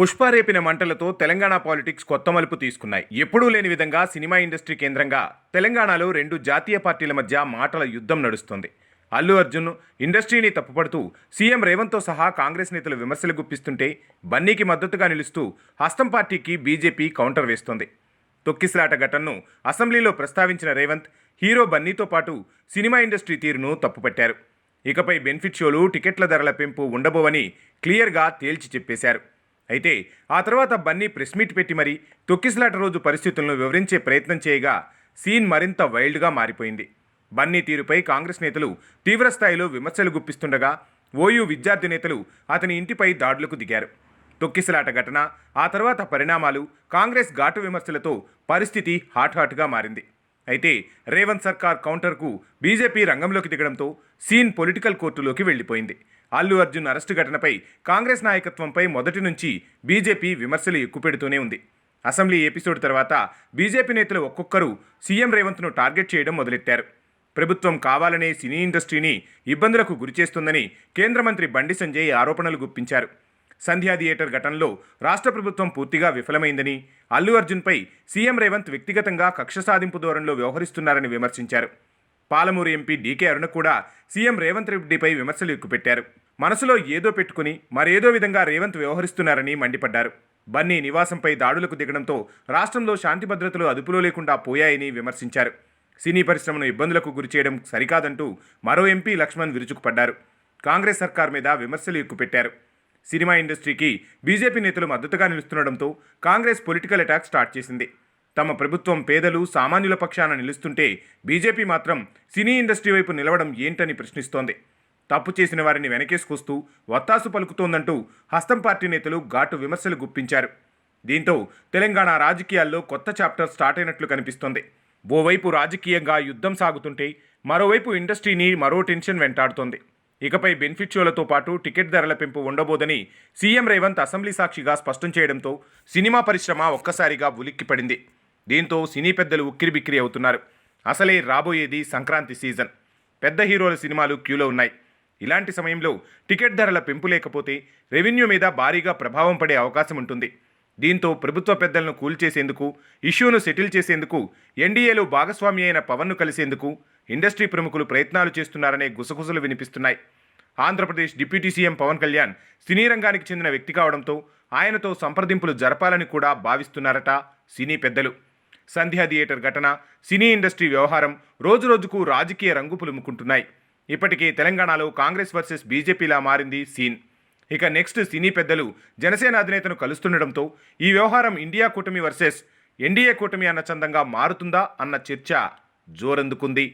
పుష్ప రేపిన మంటలతో తెలంగాణ పాలిటిక్స్ కొత్త మలుపు తీసుకున్నాయి. ఎప్పుడూ లేని విధంగా సినిమా ఇండస్ట్రీ కేంద్రంగా తెలంగాణలో రెండు జాతీయ పార్టీల మధ్య మాటల యుద్ధం నడుస్తుంది. అల్లు అర్జున్ ఇండస్ట్రీని తప్పుపడుతూ సీఎం రేవంత్తో సహా కాంగ్రెస్ నేతలు విమర్శలు గుప్పిస్తుంటే బన్నీకి మద్దతుగా నిలుస్తూ హస్తం పార్టీకి బీజేపీ కౌంటర్ వేస్తోంది. తొక్కిసలాట ఘటనను అసెంబ్లీలో ప్రస్తావించిన రేవంత్ హీరో బన్నీతో పాటు సినిమా ఇండస్ట్రీ తీరును తప్పుపట్టారు. ఇకపై బెనిఫిట్ షోలు టికెట్ల ధరల పెంపు ఉండబోవని క్లియర్గా తేల్చి చెప్పేశారు. అయితే ఆ తర్వాత బన్నీ ప్రెస్ మీట్ పెట్టి మరీ తొక్కిసలాట రోజు పరిస్థితులను వివరించే ప్రయత్నం చేయగా సీన్ మరింత వైల్డ్గా మారిపోయింది. బన్నీ తీరుపై కాంగ్రెస్ నేతలు తీవ్రస్థాయిలో విమర్శలు గుప్పిస్తుండగా ఓయూ విద్యార్థి నేతలు అతని ఇంటిపై దాడులకు దిగారు. తొక్కిసలాట ఘటన ఆ తర్వాత పరిణామాలు కాంగ్రెస్ ఘాటు విమర్శలతో పరిస్థితి హాట్ హాట్గా మారింది. అయితే రేవంత్ సర్కార్ కౌంటర్కు బీజేపీ రంగంలోకి దిగడంతో సీన్ పొలిటికల్ కోర్టులోకి వెళ్ళిపోయింది అల్లు అర్జున్ అరెస్టు ఘటనపై కాంగ్రెస్ నాయకత్వంపై మొదటి నుంచి బీజేపీ విమర్శలు ఎక్కుపెడుతూనే ఉంది. అసెంబ్లీ ఎపిసోడ్ తర్వాత బీజేపీ నేతలు ఒక్కొక్కరు సీఎం రేవంత్ను టార్గెట్ చేయడం మొదలెట్టారు. ప్రభుత్వం కావాలనే సినీ ఇండస్ట్రీని ఇబ్బందులకు గురిచేస్తుందని కేంద్ర మంత్రి బండి సంజయ్ ఆరోపణలు గుప్పించారు. సంధ్యా థియేటర్ ఘటనలో రాష్ట్ర ప్రభుత్వం పూర్తిగా విఫలమైందని అల్లు అర్జున్పై సీఎం రేవంత్ వ్యక్తిగతంగా కక్ష సాధింపు ధోరణిలో వ్యవహరిస్తున్నారని విమర్శించారు. పాలమూరు ఎంపీ డీకే అరుణ కూడా సీఎం రేవంత్ రెడ్డిపై విమర్శలు ఎక్కుపెట్టారు. మనసులో ఏదో పెట్టుకుని మరేదో విధంగా రేవంత్ వ్యవహరిస్తున్నారని మండిపడ్డారు. బన్నీ నివాసంపై దాడులకు దిగడంతో రాష్ట్రంలో శాంతి భద్రతలు అదుపులో లేకుండా పోయాయని విమర్శించారు. సినీ పరిశ్రమను ఇబ్బందులకు గురిచేయడం సరికాదంటూ మరో ఎంపీ లక్ష్మణ్ విరుచుకుపడ్డారు. కాంగ్రెస్ సర్కార్ మీద విమర్శలు ఎక్కుపెట్టారు. సినిమా ఇండస్ట్రీకి బీజేపీ నేతలు మద్దతుగా నిలుస్తుండడంతో కాంగ్రెస్ పొలిటికల్ అటాక్ స్టార్ట్ చేసింది. తమ ప్రభుత్వం పేదలు సామాన్యుల పక్షాన నిలుస్తుంటే బీజేపీ మాత్రం సినీ ఇండస్ట్రీ వైపు నిలవడం ఏంటని ప్రశ్నిస్తోంది. తప్పు చేసిన వారిని వెనకేసుకొస్తూ వత్తాసు పలుకుతోందంటూ హస్తం పార్టీ నేతలు ఘాటు విమర్శలు గుప్పించారు. దీంతో తెలంగాణ రాజకీయాల్లో కొత్త చాప్టర్ స్టార్ట్ అయినట్లు కనిపిస్తోంది. ఓవైపు రాజకీయంగా యుద్ధం సాగుతుంటే మరోవైపు ఇండస్ట్రీని మరో టెన్షన్ వెంటాడుతోంది. ఇకపై బెనిఫిట్ షోలతో పాటు టికెట్ ధరల పెంపు ఉండబోదని సీఎం రేవంత్ అసెంబ్లీ సాక్షిగా స్పష్టం చేయడంతో సినిమా పరిశ్రమ ఒక్కసారిగా ఉలిక్కిపడింది. దీంతో సినీ పెద్దలు ఉక్కిరిబిక్కిరి అవుతున్నారు. అసలే రాబోయేది సంక్రాంతి సీజన్. పెద్ద హీరోల సినిమాలు క్యూలో ఉన్నాయి. ఇలాంటి సమయంలో టికెట్ ధరల పెంపు లేకపోతే రెవెన్యూ మీద భారీగా ప్రభావం పడే అవకాశం ఉంటుంది. దీంతో ప్రభుత్వ పెద్దలను కూల్చేసేందుకు ఇష్యూను సెటిల్ చేసేందుకు ఎన్డీఏలో భాగస్వామి అయిన పవన్ను కలిసేందుకు ఇండస్ట్రీ ప్రముఖులు ప్రయత్నాలు చేస్తున్నారనే గుసగుసలు వినిపిస్తున్నాయి. Andhra Pradesh deputy CM Pawan Kalyan cine రంగానికి చెందిన వ్యక్తి కావడంతో ఆయనతో సంప్రదింపులు జరపాలని కూడా భావిస్తున్నారట సినీ పెద్దలు. సంధ్యా థియేటర్ ఘటన సినీ ఇండస్ట్రీ వ్యవహారం రోజురోజుకు రాజకీయ రంగు పులుముకుంటున్నాయి ఇప్పటికే తెలంగాణలో కాంగ్రెస్ వర్సెస్ బీజేపీలా మారింది సీన్. ఇక నెక్స్ట్ సినీ పెద్దలు జనసేన అధినేతను కలుస్తుండడంతో ఈ వ్యవహారం ఇండియా కూటమి వర్సెస్ ఎన్డీఏ కూటమి అన్న చందంగా మారుతుందా అన్న చర్చ జోరందుకుంది.